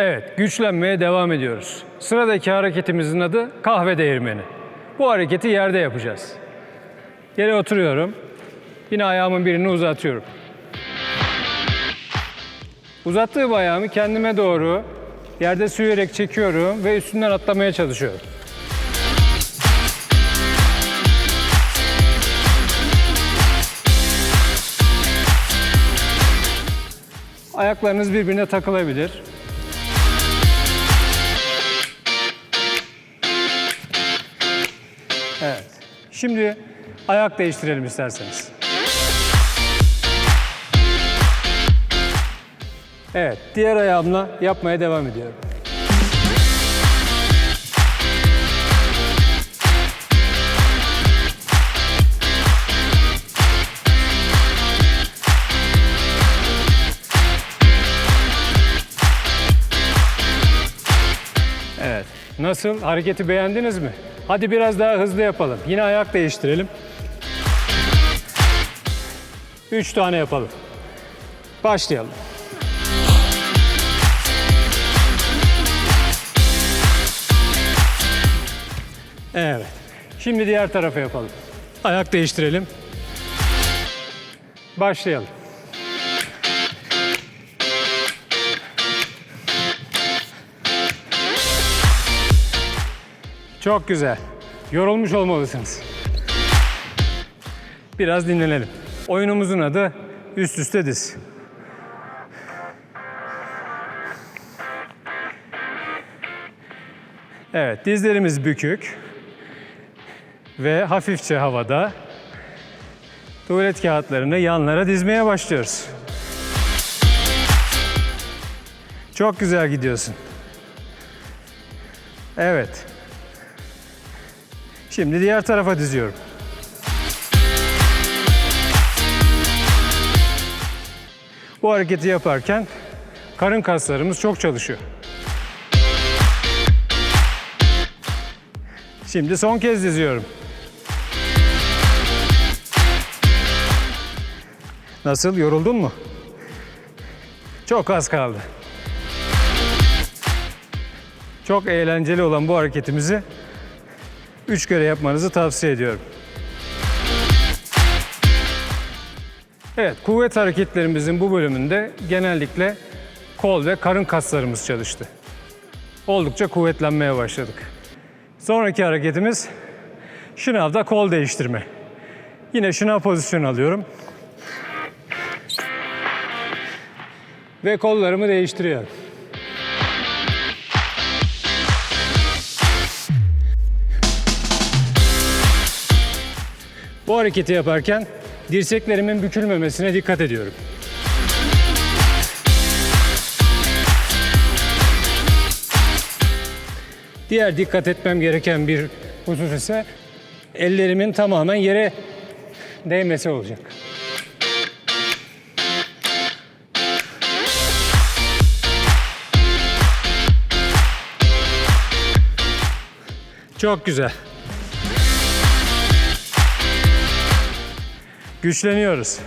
Evet, güçlenmeye devam ediyoruz. Sıradaki hareketimizin adı kahve değirmeni. Bu hareketi yerde yapacağız. Yere oturuyorum. Yine ayağımın birini uzatıyorum. Uzattığım ayağımı kendime doğru yerde süyerek çekiyorum ve üstünden atlamaya çalışıyorum. Ayaklarınız birbirine takılabilir. Evet. Şimdi ayak değiştirelim isterseniz. Evet, diğer ayağımla yapmaya devam ediyorum. Evet. Nasıl? Hareketi beğendiniz mi? Hadi biraz daha hızlı yapalım. Yine ayak değiştirelim. Üç tane yapalım. Başlayalım. Evet. Şimdi diğer tarafa yapalım. Ayak değiştirelim. Başlayalım. Çok güzel. Yorulmuş olmalısınız. Biraz dinlenelim. Oyunumuzun adı üst üste diz. Evet, dizlerimiz bükük ve hafifçe havada tuvalet kağıtlarını yanlara dizmeye başlıyoruz. Çok güzel gidiyorsun. Evet. Şimdi diğer tarafa diziyorum. Bu hareketi yaparken karın kaslarımız çok çalışıyor. Şimdi son kez diziyorum. Nasıl? Yoruldun mu? Çok az kaldı. Çok eğlenceli olan bu hareketimizi üç kere yapmanızı tavsiye ediyorum. Evet, kuvvet hareketlerimizin bu bölümünde genellikle kol ve karın kaslarımız çalıştı. Oldukça kuvvetlenmeye başladık. Sonraki hareketimiz şınavda kol değiştirme. Yine şınav pozisyonu alıyorum. Ve kollarımı değiştiriyorum. Bu hareketi yaparken dirseklerimin bükülmemesine dikkat ediyorum. Diğer dikkat etmem gereken bir husus ise ellerimin tamamen yere değmesi olacak. Çok güzel. Güçleniyoruz.